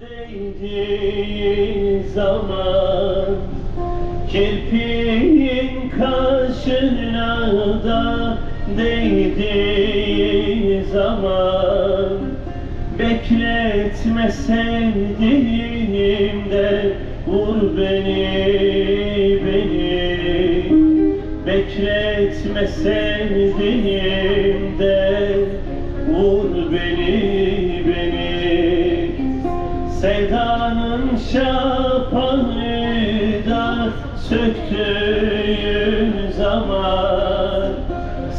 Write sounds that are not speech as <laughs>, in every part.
değdiği zaman Kirpiğin kaşına da değdiği zaman Bekletme sevdiğimde vur beni beni. Bekletme sevdiğimde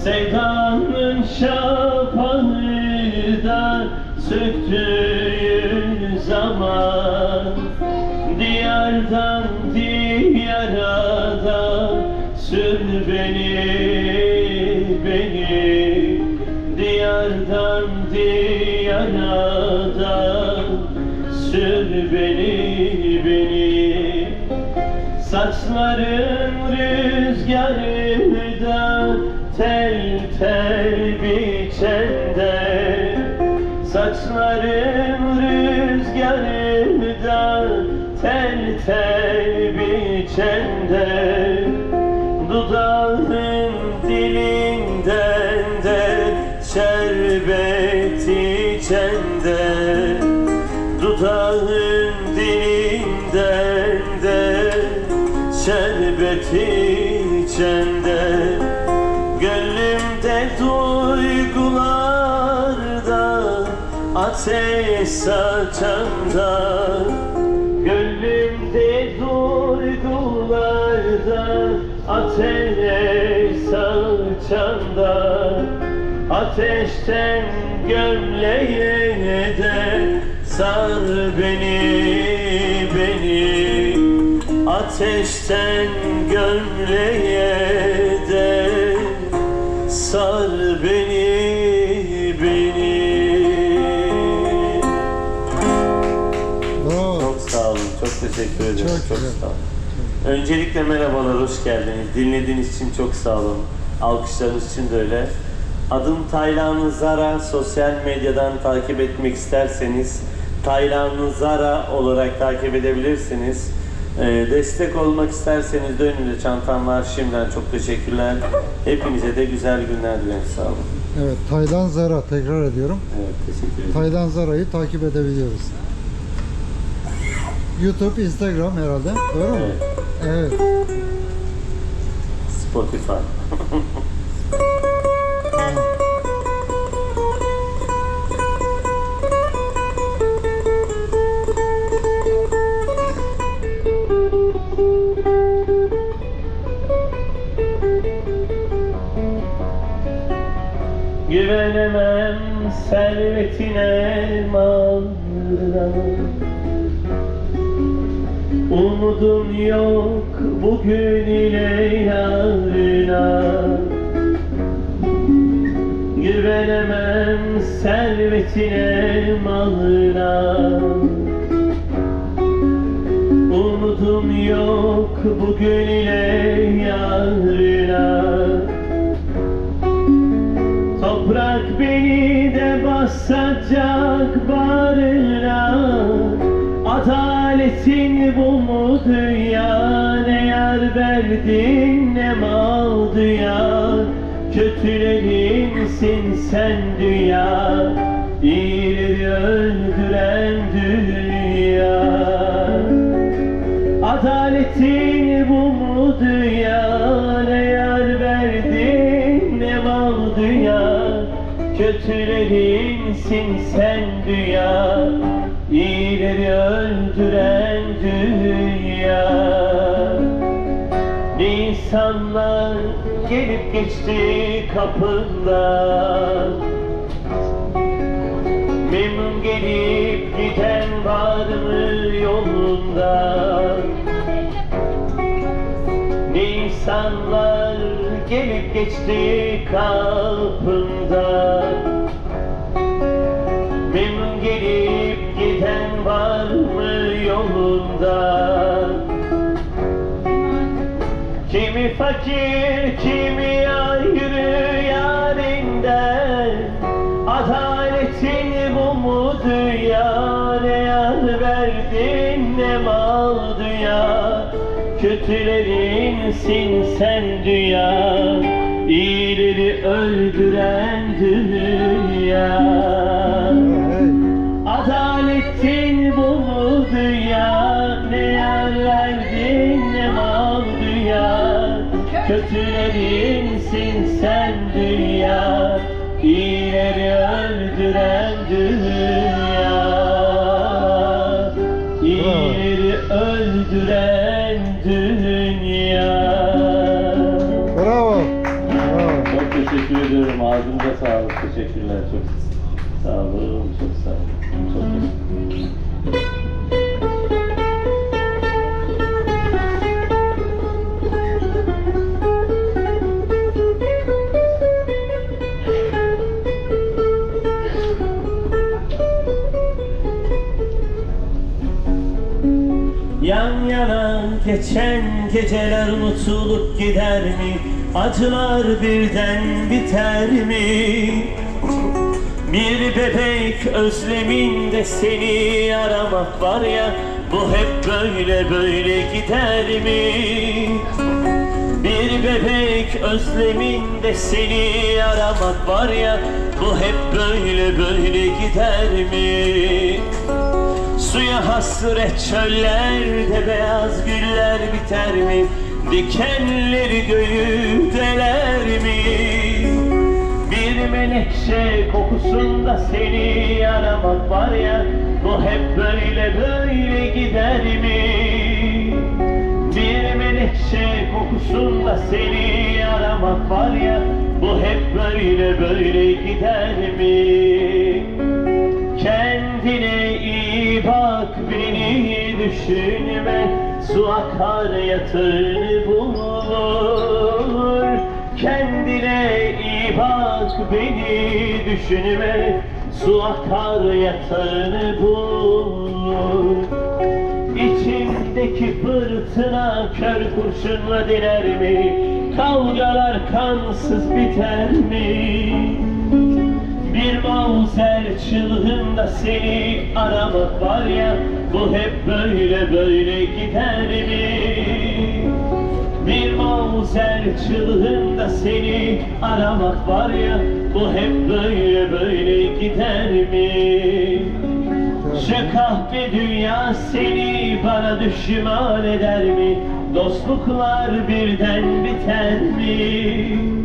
Sevdanın şapağı da söktüğün zaman Diyardan diyara da sür beni, beni. Diyardan diyara da sür beni, beni. Saçların rüzgarında tel tel biçende Saçların rüzgarında tel tel biçende. Dudağın dilinden de şerbet içende. Dudağın dilinden de şerbet içende ateş saçanda Gönlümde duygularda ateş saçanda Ateşten gömleğe de sar beni beni. Ateşten gömleğe de sar teşekkür ederim. Çok Çok, sağ olun. Öncelikle merhabalar, hoş geldiniz. Dinlediğiniz için çok sağ olun. Alkışlarınız için de öyle. Adım Taylan Zara. Sosyal medyadan takip etmek isterseniz Taylan Zara olarak takip edebilirsiniz. Ee, destek olmak isterseniz de önümde çantam var. Şimdiden çok teşekkürler. Hepinize de güzel günler dilerim. Sağ olun. evet Taylan Zara tekrar ediyorum. Evet, teşekkür ederim. Taylan Zara'yı takip edebiliyoruz. YouTube, Instagram herhalde. Doğru mu? Evet, Evet. Spotify. <laughs> Güvenemem servetine malına Umudum yok bugün ile yarına Güvenemem servetine malına. Umudum yok bugün ile yarına Toprak beni de basacak Adaletin bu mu dünya? Ne yar verdin ne mal dünya? Kötülerinsin sen dünya. İyileri öldüren dünya. Adaletin bu mu dünya? Ne yar verdin ne mal dünya? Kötülerinsin sen dünya İyileri öldüren dünya. İnsanlar gelip geçti kapından Memnun gelip giden var mı yolunda? İnsanlar gelip geçti kapından yolunda Kimi fakir, kimi ayrı yarinden Adaletin bu mu dünya ne yar verdin ne mal dünya. Kötülerinsin sen dünya. İyileri öldüren dünya İyileri öldüren dünya İyileri öldüren dünya Bravo. Bravo. Çok teşekkür ediyorum. Ağzınıza geçen geceler unutulup gider mi? Acılar birden biter mi? Bir bebek özleminde seni aramak var ya Bu hep böyle böyle gider mi? Bir bebek özleminde seni aramak var ya Bu hep böyle böyle gider mi? Suya hasret çöllerde beyaz güller biter mi? Dikenleri göğü deler mi? Bir menekşe kokusunda seni aramak var ya Bu hep böyle böyle gider mi? Bir menekşe kokusunda seni aramak var ya Bu hep böyle böyle gider mi? Düşünme Su akar yatağını bulur Kendine iyi bak beni düşünme Su akar yatağını bulur İçimdeki fırtına kör kurşunla diner mi? Kavgalar kansız biter mi? Bir mavzer çılgında seni aramak var ya Bu hep böyle böyle gider mi? Bir mavzer çılgında seni aramak var ya Bu hep böyle böyle gider mi? Şu kahve dünya seni bana düşman eder mi? Dostluklar birden biter mi?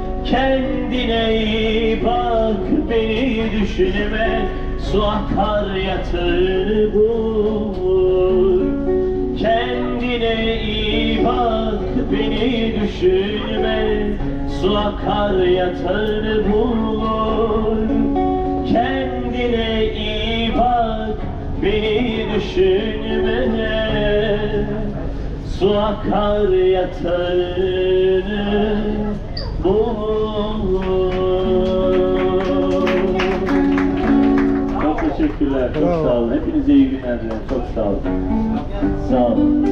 Kendine iyi bak beni düşünme. Su akar yatağını bulur. Kendine iyi bak beni düşünme. Su akar yatağını bulur. Kendine iyi bak beni düşünme. Su akar yatağını teşekkürler, çok Bravo. sağ olun. Hepinize iyi günler dilerim. Çok sağ olun. Sağ olun.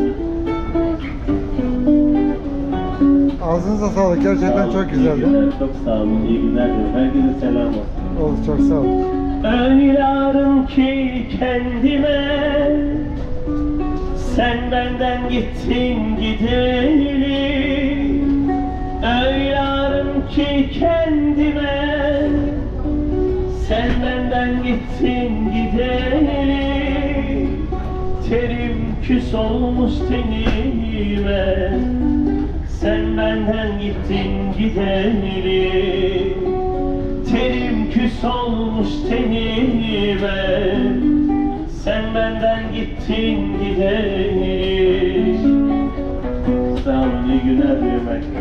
Ağzınıza sağlık. Sağ Gerçekten olun, çok güzeldi. günler, Çok sağ olun. İyi günler dilerim. Herkese selam olsun. Oldu çok sağ olun. Öyle ki kendime Sen benden gittin gideli Öyle ki kendime küs olmuş tenime Sen benden gittin gideli Terim küs olmuş tenime Sen benden gittin gideli Sağ olun iyi günler herkese.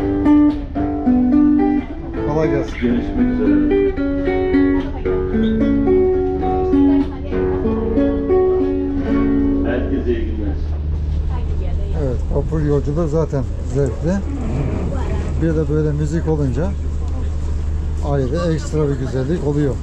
Kolay gelsin. Görüşmek üzere. Vapur yolculuğu zaten zevkli. Bir de böyle müzik olunca ayrı ekstra bir güzellik oluyor.